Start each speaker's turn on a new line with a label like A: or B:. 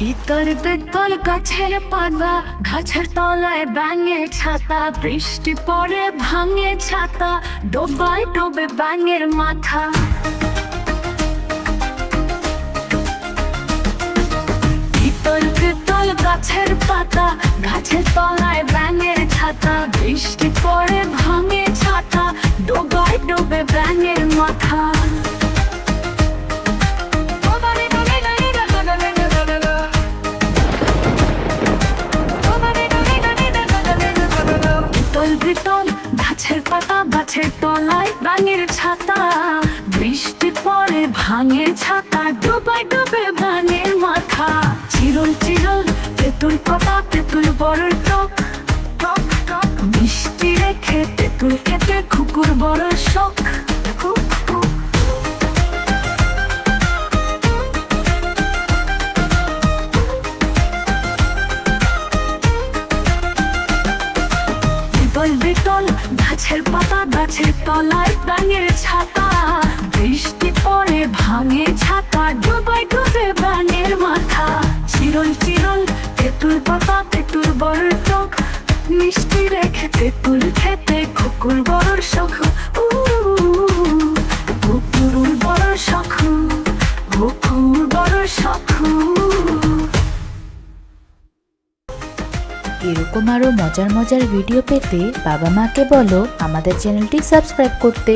A: ইতর বেতল গাছের পাতা, গাছের তলায় ব্যাঙের ছাতা, বৃষ্টি পরে ভাঙে ছাতা, ডোবায় ডোবে ব্যাঙের মাথা। ইতর বেতল গাছের পাতা, গাছের তলায় ব্যাঙের ছাতা, বৃষ্টি পড়ে বিতল বিতল গাছের পাতা গাছের তলায় বাঙের ছাতা। বৃষ্টি পরে ভাঙে ছাতা ডুবে ডুবে ভাঙের মাথা। চিরল চিরল, তেঁতুল পাতা, তেঁতুল বড় টক টক টক। মিষ্টি রেখে তেঁতুল খেতে কুকুর বড় শখ। বিতল গাছের পাতা গাছের তলায় ব্যাঙের ছাতা। বৃষ্টি পরে ভাঙে ছাতা ডুবাই ডুবে ব্যাঙের মাথা। চিরল চিরল, তেঁতুল পাতা, তেঁতুল বড় টক। মিষ্টি রেখে তেঁতুল খেতে কুকুর বড় শখ।
B: এরকম আরও মজার মজার ভিডিও পেতে বাবা মাকে বলো আমাদের চ্যানেলটি সাবস্ক্রাইব করতে।